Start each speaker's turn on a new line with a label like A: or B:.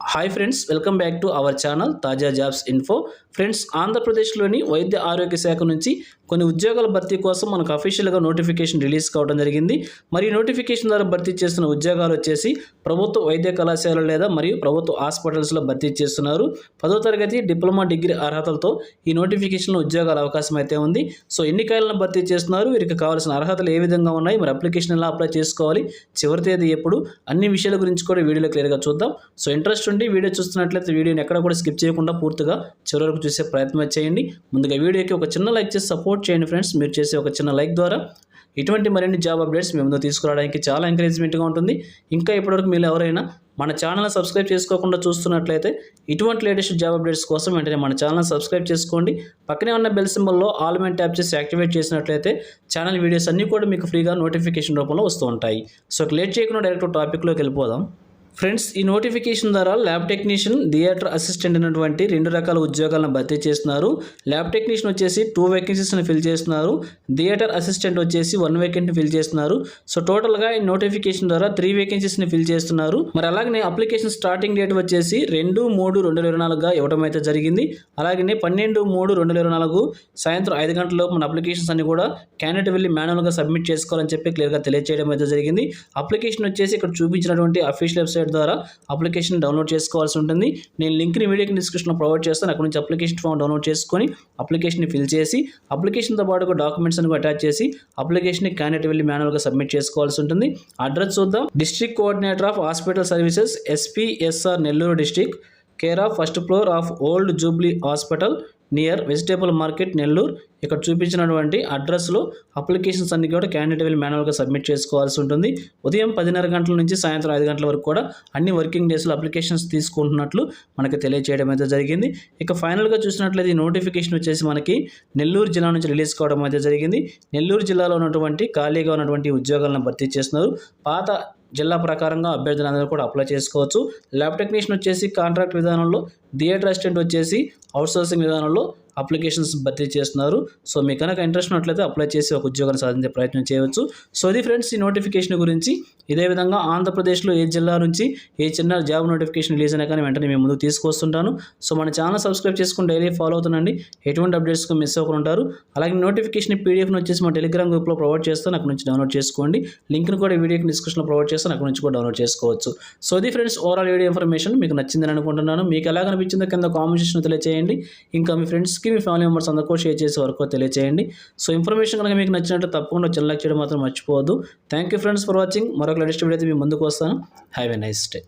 A: Hi friends welcome back to our channel తాజా jobs info friends ఆంధ్రప్రదేశ్లోని వైద్య ఆరోగ్య శాఖ నుంచి కొన్ని ఉద్యోగాల భర్తీ కోసం మనకు అఫీషియల్గా నోటిఫికేషన్ రిలీజ్ కావడం జరిగింది. మరి నోటిఫికేషన్ ద్వారా భర్తీ చేస్తున్న ఉద్యోగాలు వచ్చేసి ప్రభుత్వ వైద్య కళాశాల లేదా మరియు ప్రభుత్వ హాస్పిటల్స్లో భర్తీ చేస్తున్నారు. పదో తరగతి డిప్లొమా డిగ్రీ అర్హతలతో ఈ నోటిఫికేషన్లో ఉద్యోగాల అవకాశం అయితే ఉంది. సో ఎన్ని కాయలను భర్తీ చేస్తున్నారు వీరికి కావాల్సిన అర్హతలు ఏ విధంగా ఉన్నాయి మరి అప్లికేషన్ ఎలా అప్లై చేసుకోవాలి చివరి తేదీ ఎప్పుడు అన్ని విషయాల గురించి కూడా వీడియోలో క్లియర్గా చూద్దాం. సో ఇంట్రెస్ట్ ఉండి వీడియో చూస్తున్నట్లయితే వీడియోని ఎక్కడ కూడా స్కిప్ చేయకుండా పూర్తిగా చివరకు చూసే ప్రయత్నం చేయండి. ముందుగా వీడియోకి ఒక చిన్న లైక్ చేసి సపోర్ట్ చేయండి ఫ్రెండ్స్. మీరు చేసే ఒక చిన్న లైక్ ద్వారా ఇటువంటి మరిన్ని జాబ్ అప్డేట్స్ మీ ముందు తీసుకురావడానికి చాలా ఎంకరేజ్మెంట్గా ఉంటుంది. ఇంకా ఇప్పటివరకు మీరు ఎవరైనా మన ఛానల్ సబ్స్క్రైబ్ చేసుకోకుండా చూస్తున్నట్లయితే ఇటువంటి లేటెస్ట్ జాబ్ అప్డేట్స్ కోసం వెంటనే మన ఛానల్ సబ్స్క్రైబ్ చేసుకోండి. పక్కనే ఉన్న బెల్ సింబల్లో ఆల్ మెంట్ ట్యాప్ చేసి యాక్టివేట్ చేసినట్లయితే ఛానల్ వీడియోస్ అన్నీ కూడా మీకు ఫ్రీగా నోటిఫికేషన్ రూపంలో వస్తూ ఉంటాయి. సో లేట్ చేయకుండా డైరెక్ట్ టాపిక్లోకి వెళ్ళిపోదాం. ఫ్రెండ్స్ ఈ నోటిఫికేషన్ ద్వారా ల్యాబ్ టెక్నీషియన్ థియేటర్ అసిస్టెంట్ అనేటువంటి రెండు రకాల ఉద్యోగాలను భర్తీ చేస్తున్నారు. ల్యాబ్ టెక్నీషియన్ వచ్చేసి టూ వేకెన్సీస్ని ఫిల్ చేస్తున్నారు. థియేటర్ అసిస్టెంట్ వచ్చేసి వన్ వేకెంట్ని ఫిల్ చేస్తున్నారు. సో టోటల్గా ఈ నోటిఫికేషన్ ద్వారా త్రీ వేకెన్సీస్ని ఫిల్ చేస్తున్నారు. మరి అలాగనే అప్లికేషన్ స్టార్టింగ్ డేట్ వచ్చేసి రెండు మూడు రెండు ఇరవై నాలుగుగా ఇవ్వడం అయితే జరిగింది. అలాగనే పన్నెండు మూడు రెండు ఇరవై నాలుగు సాయంత్రం ఐదు గంటల్లో మన అప్లికేషన్స్ అన్ని కూడా క్యాండిడేట్ వెళ్ళి మాన్యువల్గా సబ్మిట్ చేసుకోవాలని చెప్పి క్లియర్గా తెలియజేయడం అయితే జరిగింది. అప్లికేషన్ వచ్చేసి ఇక్కడ చూపించినటువంటి అఫీషియల్ వెబ్సైట్ ద్వారా అప్లికేషన్ డౌన్లోడ్ చేసుకోవాల్సి ఉంటుంది. నేను లింక్ని వీడియోకి డిస్క్రిప్షన్లో ప్రొవైడ్ చేస్తాను. అక్కడ నుంచి అప్లికేషన్ ఫామ్ డౌన్లోడ్ చేసుకొని అప్లికేషన్ని ఫిల్ చేసి అప్లికేషన్తో పాటు డాక్యుమెంట్స్ అని అటాచ్ చేసి అప్లికేషన్ని క్యాండిడేట్ వెళ్ళి మాన్యువల్గా సబ్మిట్ చేసుకోవాల్సి ఉంటుంది. అడ్రస్ చూద్దాం. District coordinator of hospital services SPSR Nellore district. Care of first floor of old jubilee hospital. Near vegetable market Nellore ఇక్కడ చూపించినటువంటి అడ్రస్లో అప్లికేషన్స్ అన్ని కూడా క్యాండిడేట్ వెళ్ళి మాన్యువల్గా సబ్మిట్ చేసుకోవాల్సి ఉంటుంది. ఉదయం పదిన్నర గంటల నుంచి సాయంత్రం ఐదు గంటల వరకు కూడా అన్ని వర్కింగ్ డేస్లో అప్లికేషన్స్ తీసుకుంటున్నట్లు మనకి తెలియజేయడం అయితే జరిగింది. ఇక ఫైనల్గా చూసినట్లయితే నోటిఫికేషన్ వచ్చేసి మనకి నెల్లూరు జిల్లా నుంచి రిలీజ్ కావడం అయితే జరిగింది. నెల్లూరు జిల్లాలో ఉన్నటువంటి ఖాళీగా ఉన్నటువంటి ఉద్యోగాలను భర్తీ చేస్తున్నారు. పాత జిల్లా ప్రకారంగా అభ్యర్థులందరూ కూడా అప్లై చేసుకోవచ్చు. ల్యాబ్ టెక్నీషియన్ వచ్చేసి కాంట్రాక్ట్ విధానంలో థియేటర్ అసిస్టెంట్ వచ్చేసి అవుట్సోర్సింగ్ విధానంలో అప్లికేషన్స్ భర్తీ చేస్తున్నారు. సో మీకు కనుక ఇంట్రెస్ట్ ఉన్నట్లయితే అప్లై చేసి ఒక ఉద్యోగాన్ని సాధించే ప్రయత్నం చేయవచ్చు. సో ఇది ఫ్రెండ్స్ ఈ నోటిఫికేషన్ గురించి ఇదే విధంగా ఆంధ్రప్రదేశ్లో ఏ జిల్లా నుంచి ఏ చిన్న జాబ్ నోటిఫికేషన్ రిలీజ్ అయినా కానీ వెంటనే మేము ముందుకు తీసుకొస్తుంటాను సో మన ఛానల్ సబ్స్క్రైబ్ చేసుకుని డైలీ ఫాలో అవుతుండండి. ఎటువంటి అప్డేట్స్కి మిస్ అవ్వకుండా ఉంటారు. అలాగే నోటిఫికేషన్ పీడిఎఫ్ని వచ్చేసి మా టెలిగ్రామ్ గ్రూప్లో ప్రొవైడ్ చేస్తాను. అక్కడ నుంచి డౌన్లోడ్ చేసుకోండి. లింక్ను కూడా వీడియోకి డిస్క్రిప్షన్లో ప్రొవైడ్ చేస్తాను. అక్కడ నుంచి కూడా డౌన్లోడ్ చేసుకోవచ్చు. సో ఇది ఫ్రెండ్స్ ఓవరాల్ వీడియో ఇన్ఫర్మేషన్ మీకు నచ్చిందని అనుకుంటున్నాను. మీకు ఎలా కనిపించిందో కింద కామెంట్ తెలియజేయండి ఇంకా మీ ఫ్రెండ్స్కి మీ ఫ్యామిలీ మెంబర్స్ అందరికీ షేర్ చేసే వరకు తెలియజేయండి సో ఇన్ఫర్మేషన్ కనుక మీకు నచ్చినట్టు తప్పకుండా చిన్న లైక్ చేయడం మాత్రం మర్చిపోవద్దు. Thank you friends for watching మరొక లేటెస్ట్ వీడియో అయితే మీ ముందుకు వస్తాను. Have a nice day